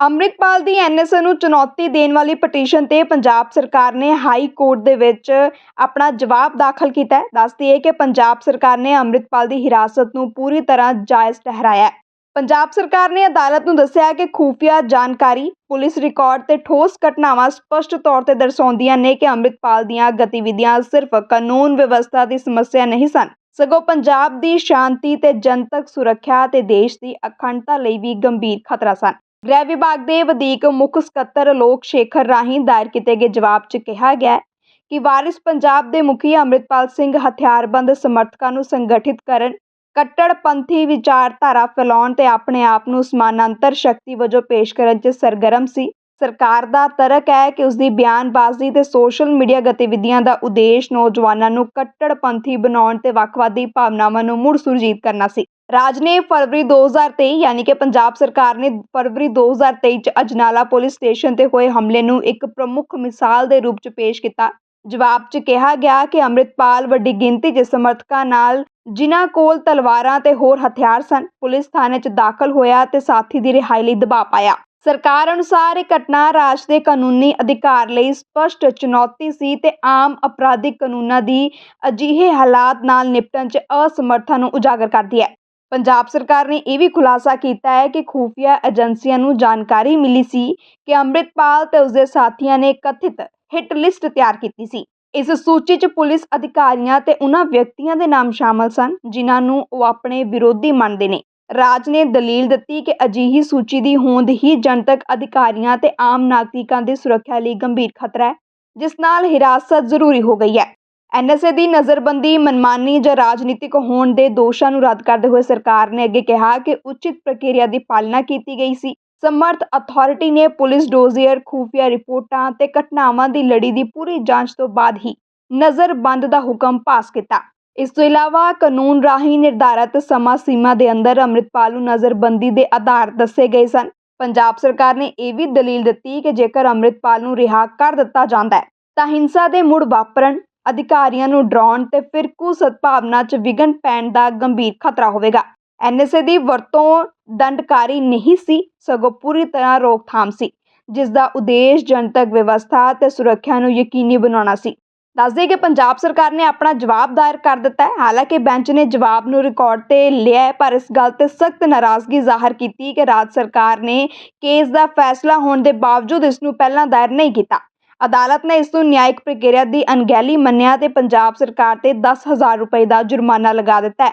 ਅੰਮ੍ਰਿਤਪਾਲ ਦੀ NSA ਨੂੰ ਚੁਣੌਤੀ ਦੇਣ ਵਾਲੀ ਪਟੀਸ਼ਨ ਤੇ ਪੰਜਾਬ ਸਰਕਾਰ ਨੇ ਹਾਈ ਕੋਰਟ ਦੇ ਵਿੱਚ ਆਪਣਾ ਜਵਾਬ ਦਾਖਲ ਕੀਤਾ ਹੈ। ਦੱਸਦੀ ਹੈ ਕਿ ਪੰਜਾਬ ਸਰਕਾਰ ਨੇ ਅੰਮ੍ਰਿਤਪਾਲ ਦੀ ਹਿਰਾਸਤ ਨੂੰ ਪੂਰੀ ਤਰ੍ਹਾਂ ਜਾਇਜ਼ ਠਹਿਰਾਇਆ ਪੰਜਾਬ ਸਰਕਾਰ ਨੇ ਅਦਾਲਤ ਨੂੰ ਦੱਸਿਆ ਕਿ ਖੂਫੀਆ ਜਾਣਕਾਰੀ, ਪੁਲਿਸ ਰਿਕਾਰਡ ਤੇ ਠੋਸ ਘਟਨਾਵਾਂ ਸਪਸ਼ਟ ਤੌਰ ਤੇ ਦਰਸਾਉਂਦੀਆਂ ਨੇ ਕਿ ਅੰਮ੍ਰਿਤਪਾਲ ਦੀਆਂ ਗਤੀਵਿਧੀਆਂ ਸਿਰਫ ਕਾਨੂੰਨ ਵਿਵਸਥਾ ਦੀ ਸਮੱਸਿਆ ਨਹੀਂ ਸਨ। ਸਗੋਂ ਪੰਜਾਬ ਦੀ ਸ਼ਾਂਤੀ ਤੇ ਜਨਤਕ ਸੁਰੱਖਿਆ ਤੇ ਦੇਸ਼ ਦੀ ਅਖੰਡਤਾ ਲਈ ਵੀ ਗੰਭੀਰ ਖਤਰਾ ਸਨ। ਗ੍ਰਹਿ ਵਿਭਾਗ ਦੇ ਵਧੀਕ ਮੁੱਖ ਸਕੱਤਰ ਲੋਕ ਸ਼ੇਖਰ ਰਾਹੀਂ ਦਾਇਰ ਕੀਤੇ ਗਏ ਜਵਾਬ 'ਚ ਕਿਹਾ ਗਿਆ ਕਿ ਵਾਰਿਸ ਪੰਜਾਬ ਦੇ ਮੁਖੀ ਅੰਮ੍ਰਿਤਪਾਲ ਸਿੰਘ ਹਥਿਆਰਬੰਦ ਸਮਰਥਕਾਂ ਨੂੰ ਸੰਗਠਿਤ ਕਰਨ ਕੱਟੜਪੰਥੀ ਵਿਚਾਰਧਾਰਾ ਫੈਲਾਉਣ ਤੇ ਆਪਣੇ ਆਪ ਨੂੰ ਸਮਾਨਾਂਤਰ ਸ਼ਕਤੀ ਵਜੋਂ ਪੇਸ਼ ਕਰਨ 'ਚ ਸਰਗਰਮ ਸੀ। ਸਰਕਾਰ ਦਾ ਤਰਕ ਹੈ ਕਿ ਉਸਦੀ ਬਿਆਨਬਾਜ਼ੀ ਤੇ ਸੋਸ਼ਲ ਮੀਡੀਆ ਗਤੀਵਿਧੀਆਂ ਦਾ ਉਦੇਸ਼ ਨੌਜਵਾਨਾਂ ਨੂੰ ਕੱਟੜਪੰਥੀ ਬਣਾਉਣ ਤੇ ਵੱਖਵਾਦੀ ਭਾਵਨਾਵਾਂ ਨੂੰ ਮੁੜ ਸੁਰਜੀਤ ਕਰਨਾ ਸੀ। ਰਾਜ ਨੇ ਫਰਵਰੀ 2023 ਯਾਨੀ ਕਿ ਪੰਜਾਬ ਸਰਕਾਰ ਨੇ ਫਰਵਰੀ 2023 ਚ ਅਜਨਾਲਾ ਪੁਲਿਸ ਸਟੇਸ਼ਨ ਤੇ ਹੋਏ ਹਮਲੇ ਨੂੰ ਇੱਕ ਪ੍ਰਮੁੱਖ ਮਿਸਾਲ ਦੇ ਰੂਪ ਚ ਪੇਸ਼ ਕੀਤਾ। ਜਵਾਬ 'ਚ ਕਿਹਾ ਗਿਆ ਕਿ ਅੰਮ੍ਰਿਤਪਾਲ ਵੱਡੀ ਗਿਣਤੀ 'ਚ ਸਮਰਥਕਾਂ ਨਾਲ ਜਿਨ੍ਹਾਂ ਕੋਲ ਤਲਵਾਰਾਂ ਤੇ ਹੋਰ ਹਥਿਆਰ ਸਨ, ਪੁਲਿਸ ਥਾਣੇ 'ਚ ਦਾਖਲ ਹੋਇਆ ਤੇ ਸਾਥੀ ਦੀ ਰਿਹਾਈ ਲਈ ਦਬਾਅ ਪਾਇਆ। ਸਰਕਾਰ ਅਨੁਸਾਰ ਇਹ ਘਟਨਾ ਰਾਜ ਦੇ ਕਾਨੂੰਨੀ ਅਧਿਕਾਰ ਲਈ ਸਪੱਸ਼ਟ ਚੁਣੌਤੀ ਸੀ ਤੇ ਆਮ ਅਪਰਾਧਿਕ ਕਾਨੂੰਨਾਂ ਦੀ ਅਜਿਹੇ ਹਾਲਾਤ ਨਾਲ ਨਿਪਟਣ 'ਚ ਅਸਮਰੱਥਾ ਨੂੰ ਉਜਾਗਰ ਕਰਦੀ ਹੈ। ਪੰਜਾਬ ਸਰਕਾਰ ਨੇ ਇਹ ਵੀ ਖੁਲਾਸਾ ਕੀਤਾ ਹੈ ਕਿ ਖੁਫੀਆ ਏਜੰਸੀਆਂ ਨੂੰ ਜਾਣਕਾਰੀ ਮਿਲੀ ਸੀ ਕਿ ਅੰਮ੍ਰਿਤਪਾਲ ਤੇ ਉਸਦੇ ਸਾਥੀਆਂ ਨੇ ਕਥਿਤ ਹਿੱਟ ਲਿਸਟ ਤਿਆਰ ਕੀਤੀ ਸੀ। ਇਸ ਸੂਚੀ 'ਚ ਪੁਲਿਸ ਅਧਿਕਾਰੀਆਂ ਤੇ ਉਹਨਾਂ ਵਿਅਕਤੀਆਂ ਦੇ ਨਾਮ ਸ਼ਾਮਲ ਸਨ, ਜਿਨ੍ਹਾਂ ਨੂੰ ਉਹ ਆਪਣੇ ਵਿਰੋਧੀ ਮੰਨਦੇ ਨੇ। ਰਾਜ ਨੇ ਦਲੀਲ ਦਿੱਤੀ ਕਿ ਅਜਿਹੀ ਸੂਚੀ ਦੀ ਹੋਂਦ ਹੀ ਜਨਤਕ ਅਧਿਕਾਰੀਆਂ ਤੇ ਆਮ ਨਾਗਰਿਕਾਂ ਦੀ ਸੁਰੱਖਿਆ ਲਈ ਗੰਭੀਰ ਖਤਰਾ ਹੈ, ਜਿਸ ਨਾਲ ਹਿਰਾਸਤ ਜ਼ਰੂਰੀ ਹੋ ਗਈ ਹੈ। ਐਨਐਸਏ ਦੀ ਨਜ਼ਰਬੰਦੀ ਮਨਮਾਨੀ ਜਾਂ ਰਾਜਨੀਤਿਕ ਹੋਣ ਦੇ ਦੋਸ਼ਾਂ ਨੂੰ ਰੱਦ ਕਰਦੇ ਹੋਏ ਸਰਕਾਰ ਨੇ ਅੱਗੇ ਕਿਹਾ ਕਿ ਉਚਿਤ ਪ੍ਰਕਿਰਿਆ ਦੀ ਪਾਲਣਾ ਕੀਤੀ ਗਈ ਸੀ। ਸਮਰਥ ਅਥਾਰਟੀ ਨੇ ਪੁਲਿਸ ਡੋਜ਼ੀਅਰ ਖੂਫੀਆ ਰਿਪੋਰਟਾਂ ਤੇ ਘਟਨਾਵਾਂ ਦੀ ਲੜੀ ਦੀ ਪੂਰੀ ਜਾਂਚ ਤੋਂ ਬਾਅਦ ਹੀ ਨਜ਼ਰਬੰਦ ਦਾ ਹੁਕਮ ਪਾਸ ਕੀਤਾ। ਇਸ ਤੋਂ ਇਲਾਵਾ ਕਾਨੂੰਨ ਰਾਹੀਂ ਨਿਰਧਾਰਤ ਸਮਾਂ ਸੀਮਾ ਦੇ ਅੰਦਰ ਅੰਮ੍ਰਿਤਪਾਲ ਨੂੰ ਨਜ਼ਰਬੰਦੀ ਦੇ ਆਧਾਰ ਦੱਸੇ ਗਏ ਸਨ। ਪੰਜਾਬ ਸਰਕਾਰ ਨੇ ਇਹ ਵੀ ਦਲੀਲ ਦਿੱਤੀ ਕਿ ਜੇਕਰ ਅੰਮ੍ਰਿਤਪਾਲ ਨੂੰ ਰਿਹਾ ਕਰ ਦਿੱਤਾ ਜਾਂਦਾ ਹੈ, ਤਾਂ ਹਿੰਸਾ ਦੇ ਮੁੜ ਵਾਪਰਨ, ਅਧਿਕਾਰੀਆਂ ਨੂੰ ਡਰਾਉਣ ਤੇ ਫਿਰਕੂ ਸਦਭਾਵਨਾ 'ਚ ਵਿਘਨ ਪੈਣ ਦਾ ਗੰਭੀਰ ਖਤਰਾ ਹੋਵੇਗਾ। ਐਨਐਸਏ ਦੀ ਵਰਤੋਂ ਦੰਡਕਾਰੀ ਨਹੀਂ ਸੀ, ਸਗੋਂ ਪੂਰੀ ਤਰ੍ਹਾਂ ਰੋਕਥਾਮ ਸੀ, ਜਿਸ ਦਾ ਉਦੇਸ਼ ਜਨਤਕ ਵਿਵਸਥਾ ਤੇ ਸੁਰੱਖਿਆ ਨੂੰ ਯਕੀਨੀ ਬਣਾਉਣਾ ਸੀ। ਦੱਸਦੇ ਕਿ ਪੰਜਾਬ ਸਰਕਾਰ ਨੇ ਆਪਣਾ ਜਵਾਬ ਦਾਇਰ ਕਰ ਦਿੱਤਾ ਹੈ। ਹਾਲਾਂਕਿ ਬੈਂਚ ਨੇ ਜਵਾਬ ਨੂੰ ਰਿਕਾਰਡ ਤੇ ਲਿਆ ਹੈ, ਪਰ ਇਸ ਗੱਲ ਤੇ ਸਖਤ ਨਾਰਾਜ਼ਗੀ ਜ਼ਾਹਰ ਕੀਤੀ ਕਿ ਰਾਜ ਸਰਕਾਰ ਨੇ ਕੇਸ ਦਾ ਫੈਸਲਾ ਹੋਣ ਦੇ ਬਾਵਜੂਦ ਇਸ ਨੂੰ ਪਹਿਲਾਂ ਦਾਇਰ ਨਹੀਂ ਕੀਤਾ। ਅਦਾਲਤ ਨੇ ਇਸ ਨੂੰ ਨਿਆਇਕ ਪ੍ਰਕਿਰਿਆ ਦੀ ਅਣਗਹਿਲੀ ਮੰਨਿਆ ਤੇ ਪੰਜਾਬ ਸਰਕਾਰ ਤੇ 10000 ਰੁਪਏ ਦਾ ਜੁਰਮਾਨਾ ਲਗਾ ਦਿੱਤਾ ਹੈ।